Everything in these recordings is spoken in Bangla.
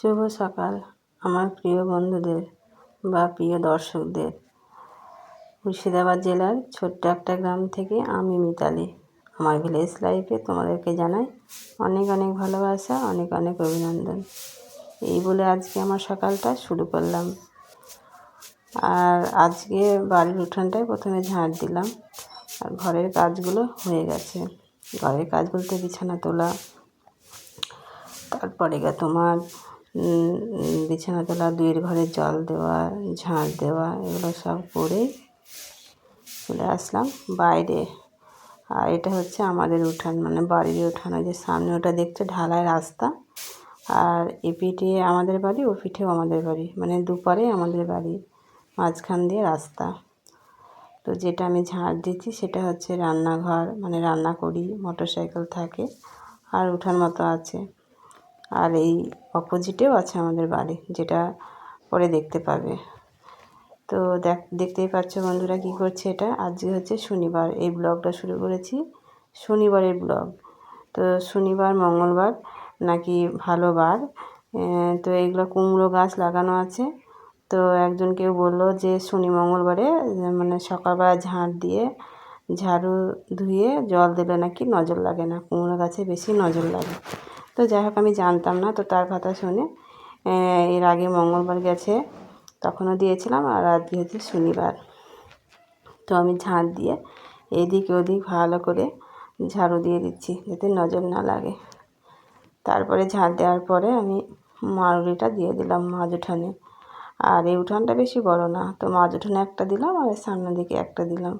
শুভ সকাল, আমার প্রিয় বন্ধুদের বা প্রিয় দর্শকদের। মুর্শিদাবাদ জেলার ছোট্ট একটা গ্রাম থেকে আমি মিতালি। আমার ভিলেজ লাইফে তোমাদেরকে জানাই অনেক অনেক ভালোবাসা, অনেক অনেক অভিনন্দন। এই বলে আজকে আমার সকালটা শুরু করলাম। আর আজকে বাড়ির উঠানটায় প্রথমে ঝাঁট দিলাম। আর ঘরের কাজগুলো হয়ে গেছে। ঘরের কাজ বলতে বিছানা তোলা, তারপরে গিয়ে তোমার বিছানা তোলা, দুয়ের ঘরে জল দেওয়া, ঝাঁট দেওয়া, এগুলো সব করে চলে আসলাম বাইরে। আর এটা হচ্ছে আমাদের উঠান মানে বাড়ির উঠান যে সামনে ওটা দেখছে ঢালাই রাস্তা। আর এ পিঠে আমাদের বাড়ি, ও পিঠেও আমাদের বাড়ি মানে দুপারে আমাদের বাড়ি, মাঝখান দিয়ে রাস্তা। তো যেটা আমি ঝাঁট দিচ্ছি সেটা হচ্ছে রান্নাঘর মানে রান্না করি মোটর সাইকেল থাকে, আর উঠান মতো আছে। আর এই অপোজিটেও আছে আমাদের বাড়ি, যেটা পরে দেখতে পাবে। তো দেখ, দেখতেই পাচ্ছ বন্ধুরা কি করছে এটা। আজকে হচ্ছে শনিবার, এই ব্লগটা শুরু করেছি শনিবারের ব্লগ। তো শনিবার, মঙ্গলবার নাকি ভালো বার। তো এইগুলো কুমড়ো গাছ লাগানো আছে। তো একজন কেউ বলল যে শনি মঙ্গলবারে মানে সকালবেলা ঝাঁট দিয়ে ঝাড়ু ধুয়ে জল দিলে নাকি নজর লাগে না। কুমড়ো গাছে বেশি নজর লাগে। তো যাই হোক, আমি জানতাম না, তো তার কথা শুনে এর আগে মঙ্গলবার গেছে, তখনও দিয়েছিলাম আর আজকে হচ্ছে শনিবার। তো আমি ঝাঁট দিয়ে এদিক ওদিক ভালো করে ঝাড়ু দিয়ে দিচ্ছি, যাতে নজর না লাগে। তারপরে ঝাঁট দেওয়ার পরে আমি মারুলিটা দিয়ে দিলাম মাছ উঠানে আর এই উঠানটা বেশি বড় না, তো মাঝ উঠানে একটা দিলাম আর সামনের দিকে একটা দিলাম।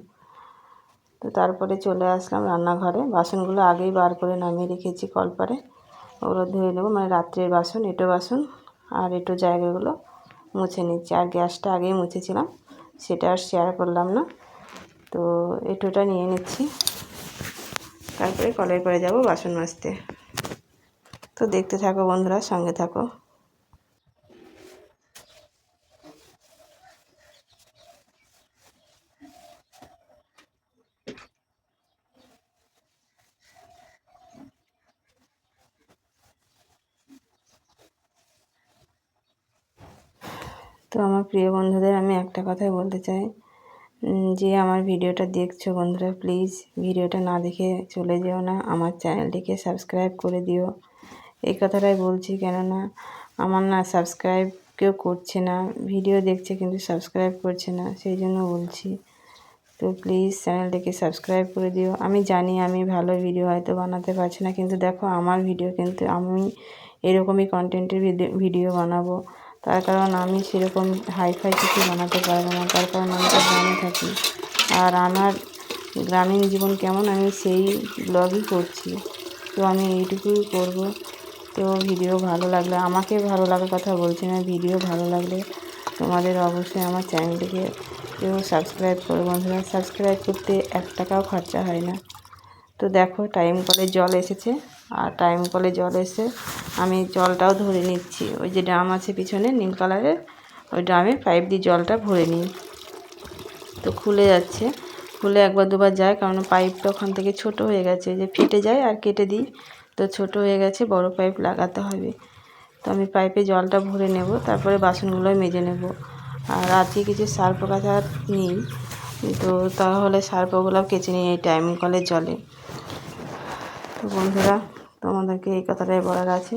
তো তারপরে চলে আসলাম রান্নাঘরে, বাসনগুলো আগেই বার করে নামিয়ে রেখেছি কলপারে। ওগুলো ধুয়ে নেব। মানে রাত্রের বাসন, এটো বাসন আর এটো জায়গাগুলো মুছে নিচ্ছি। আর গ্যাসটা আগেই মুছেছিলাম, সেটা আর শেয়ার করলাম না। তো এটোটা নিয়ে নিচ্ছি। তারপরে কলের করে যাব বাসন মাজতে। তো দেখতে থাকো বন্ধুরা, সঙ্গে থাকো। তো আমার প্রিয় বন্ধুদের আমি একটা কথাই বলতে চাই। যে আমার ভিডিওটা দেখছ বন্ধুরা প্লিজ ভিডিওটা না দেখে চলে যেও না, আমার চ্যানেলটিকে সাবস্ক্রাইব করে দিও। এই কথাটাই বলছি কেননা আমার না সাবস্ক্রাইব কেউ করছে না ভিডিও দেখছে কিন্তু সাবস্ক্রাইব করছে না, সেই জন্য বলছি। তো প্লিজ চ্যানেলটিকে সাবস্ক্রাইব করে দিও। আমি জানি আমি ভালো ভিডিও হয়তো বানাতে পারছি না, কিন্তু দেখো আমার ভিডিও কিন্তু আমি এরকমই কন্টেন্টের ভিডিও বানাবো। তার কারণ আমি সেরকম হাইফাই কিছু বানাতে পারব না, তার কারণ আমি তো গ্রামে থাকি। আর আমার গ্রামীণ জীবন কেমন, আমি সেই ব্লগই করছি। তো আমি এইটুকুই করব। তো ভিডিও ভালো লাগলে, আমাকে ভালো লাগার কথা বলছি না ভিডিও ভালো লাগলে তোমাদের অবশ্যই আমার চ্যানেলটিকে কেউ সাবস্ক্রাইব করো বন্ধুরা। সাবস্ক্রাইব করতে এক টাকাও খরচা হয় না। তো দেখো টাইম কলে জল এসেছে। আর টাইম কলে জল এসে আমি জলটাও ধরে নিচ্ছি। ওই যে ড্রাম আছে পিছনে, নীল কালারের, ওই ড্রামে পাইপ দিয়ে জলটা ভরে নিই। তো খুলে যাচ্ছে। খুলে একবার দুবার যায়, কারণ পাইপটা ওখান থেকে ছোট হয়ে গেছে। যে ফেটে যায় আর কেটে দিই, তো ছোট হয়ে গেছে, বড় পাইপ লাগাতে হবে। তো আমি পাইপে জলটা ভরে নেব, তারপরে বাসনগুলো মেজে নেব। আর আজকে কিছু সার্ফ কাঁচা নিই, তো তাহলে সার্ফগুলো কেচে নিই এই টাইম কলের জলে। তো বন্ধুরা তোমাদেরকে এই কথাটাই বলার আছে।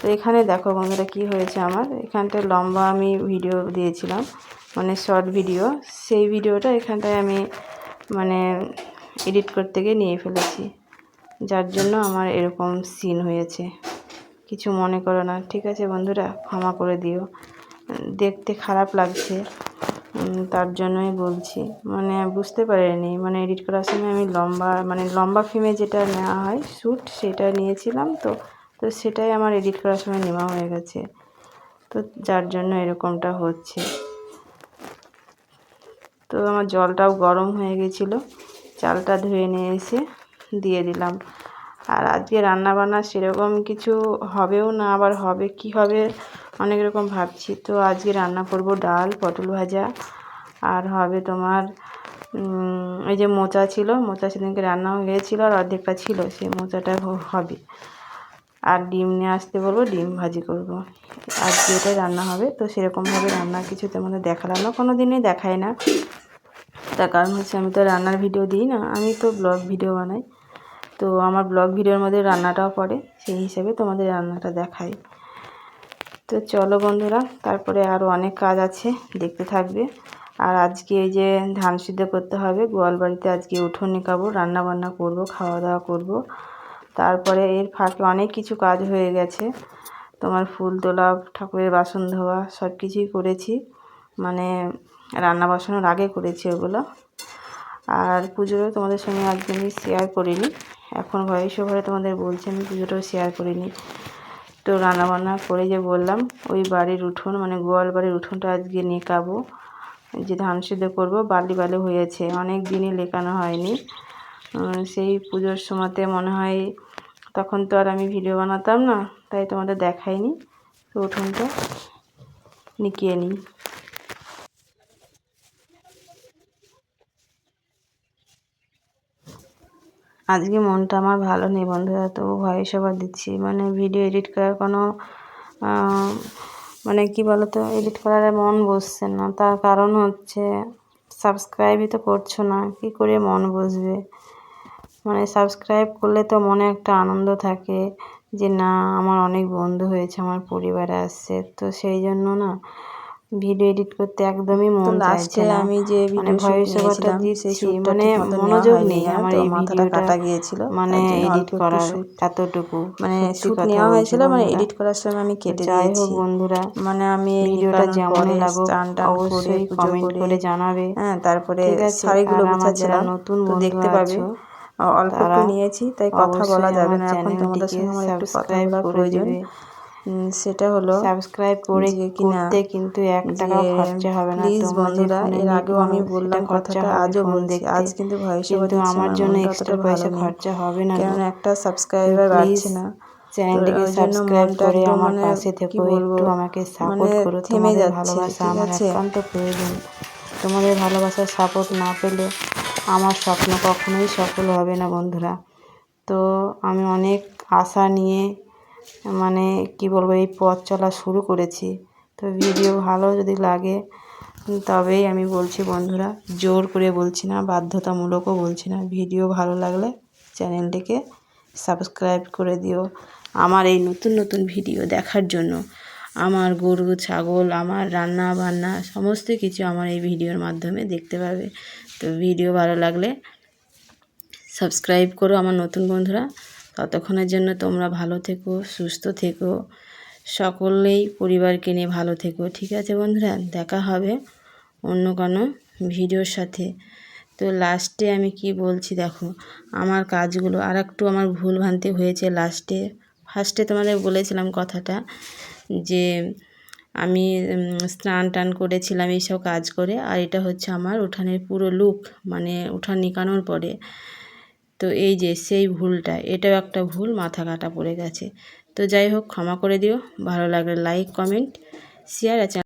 তো এখানে দেখো বন্ধুরা কি হয়েছে আমার। এখানটায় লম্বা আমি ভিডিও দিয়েছিলাম মানে শর্ট ভিডিও সেই ভিডিওটা এখানটায় আমি মানে এডিট করতে গিয়ে নিয়ে ফেলেছি। যার জন্য আমার এরকম সিন হয়েছে। কিছু মনে করো না, ঠিক আছে বন্ধুরা? ক্ষমা করে দিও। দেখতে খারাপ লাগছে। তার জন্যই বলছি। মানে বুঝতে পারিনি। মানে এডিট করার সময় আমি লম্বা মানে লম্বা ফিমে যেটা নেওয়া হয় শ্যুট সেটা নিয়েছিলাম তো তো সেটাই আমার এডিট করার সময় নেওয়া হয়ে গেছে। তো যার জন্য এরকমটা হচ্ছে। তো আমার জলটাও গরম হয়ে গেছিল। চালটা ধুয়ে নিয়ে এসে দিয়ে দিলাম। আর আজকে রান্নাবান্না সেরকম কিছু হবেও না, আবার হবে, কি হবে অনেক রকম ভাবছি। তো আজকে রান্না করব ডাল, পটল ভাজা, আর হবে তোমার এই যে মোচা ছিল, মোচা সেদিনকে রান্না হয়ে গিয়েছিল আর অর্ধেকটা ছিল, সেই মোচাটা হবে। আর ডিম নিয়ে আসতে বলব, ডিম ভাজি করব। আজকে এটাই রান্না হবে। তো সেরকমভাবে রান্না কিছু তোমাদের দেখালাম না কোনো দিনই দেখায় না। তার কারণ হচ্ছে আমি তো রান্নার ভিডিও দিই না, আমি তো ব্লগ ভিডিও বানাই। তো আমার ব্লগ ভিডিওর মধ্যে রান্নাটাও পড়ে, সেই হিসেবে তোমাদের রান্নাটা দেখাই। তো চলো বন্ধুরা, তারপরে আরও অনেক কাজ আছে, দেখতে থাকবে। আর আজকে এই যে ধান সিদ্ধ করতে হবে, গোয়াল বাড়িতে আজকে উঠোন নিকাবো রান্না বান্না করব খাওয়া দাওয়া করব। তারপরে এর ফাঁকে অনেক কিছু কাজ হয়ে গেছে। তোমার ফুল তোলা, ঠাকুরের বাসন ধোয়া সব কিছুই করেছি। মানে রান্না বসানোর আগে করেছি ওগুলো। আর পুজোরও তোমাদের সঙ্গে আমি শেয়ার করিনি। এখন ভয়েস ওভারে তোমাদের বলছি আমি পুজোটাও শেয়ার করিনি। তো রান্নাবান্না করে যে বললাম, ওই বাড়ির উঠোন মানে গোয়াল বাড়ির উঠোনটা আজকে নেকাবো। যে ধান সেদ্ধ করব বালি বালি হয়েছে, অনেক দিনই লেখানো হয়নি। সেই পুজোর সময়তে মনে হয় তখন তো আর আমি ভিডিও বানাতাম না, তাই তোমাদের দেখাইনি। তো উঠোনটা নিকিয়ে নিই। আজকে মনটা আমার ভালো নেই বন্ধুরা তো ভয়েস ওভার দিচ্ছি। মানে ভিডিও এডিট করার কোনো মানে কি বলতো এডিট করার মন বসছে না। তার কারণ হচ্ছে সাবস্ক্রাইবই তো করছ না, কি করে মন বসবে? মানে সাবস্ক্রাইব করলে তো মনে একটা আনন্দ থাকে যে, না, আমার অনেক বন্ধু হয়েছে, আমার পরিবারে আসছে তো সেই জন্য না ভিডিও এডিট করতে একদমই মন চাইছে না। আমি যে মানে ভয়েস ওভারটা দিচ্ছি মানে মনোযোগ নেই আমার এই ভিডিওটা কাটা গিয়েছিল মানে এডিট করার এতটুকু মানে শুট নেওয়া হয়েছিল মানে এডিট করার সময় আমি কেটে হোক বন্ধুরা মানে আমি ভিডিওটা যেমন লাগুক অবশ্যই কমেন্ট করে জানাবে। হ্যাঁ তারপরে শাড়িগুলো গুছাচ্ছিলাম নতুন দেখতে পাবে। অল্প একটু নিয়েছি তাই কথা বলা যাবে না এখন তোমাদের সঙ্গে আমার একটু কথা বলা প্রয়োজন। সেটা হলো সাবস্ক্রাইব করে করতে কিন্তু এক টাকাও খরচা হবে না। প্লিজ বন্ধুরা এর আগেও আমি বললাম কথাটা আজও বলছি আজ কিন্তু ভয়েস কিন্তু আমার জন্য এক্সট্রা পয়সা খরচা হবে না। কারণ একটা সাবস্ক্রাইবার বাড়ছে না। চ্যানেলটিকে সাবস্ক্রাইব করে আমার পাশে থেকো একটু আমাকে সাপোর্ট করো। তোমাদের ভালোবাসা আমার একান্ত প্রয়োজন। তোমাদের ভালোবাসার সাপোর্ট না পেলে আমার স্বপ্ন কখনোই সফল হবে না বন্ধুরা। তো আমি অনেক আশা নিয়ে মানে কি বলব, এই পথ চলা শুরু করেছি। তো ভিডিও ভালো যদি লাগে, তবেই আমি বলছি বন্ধুরা, জোর করে বলছি না, বাধ্যতামূলকও বলছি না। ভিডিও ভালো লাগলে চ্যানেলটিকে সাবস্ক্রাইব করে দিও। আমার এই নতুন নতুন ভিডিও দেখার জন্য আমার গরু, ছাগল, আমার রান্না বান্না, সমস্ত কিছু আমার এই ভিডিওর মাধ্যমে দেখতে পাবে। তো ভিডিও ভালো লাগলে সাবস্ক্রাইব করো আমার নতুন বন্ধুরা। ততক্ষণের জন্য তোমরা ভালো থেকো, সুস্থ থেকো। সকলেই পরিবারকে নিয়ে ভালো থেকো, ঠিক আছে বন্ধুরা? দেখা হবে অন্য কোনো ভিডিওর সাথে। তো লাস্টে আমি কি বলছি দেখো, আমার কাজগুলো আর একটু আমার ভুল ভ্রান্তি হয়েছে লাস্টে ফার্স্টে তোমাদের বলেছিলাম কথাটা যে আমি স্নান টান করেছিলাম এইসব কাজ করে, আর এটা হচ্ছে আমার উঠানের পুরো লুক মানে উঠান নিকানোর পরে। তো এই যে সেই ভুলটা, এটাও একটা ভুল, মাথা কাটা পড়ে গেছে। তো যাই হোক, ক্ষমা করে দিও। ভালো লাগলে লাইক কমেন্ট শেয়ার আছে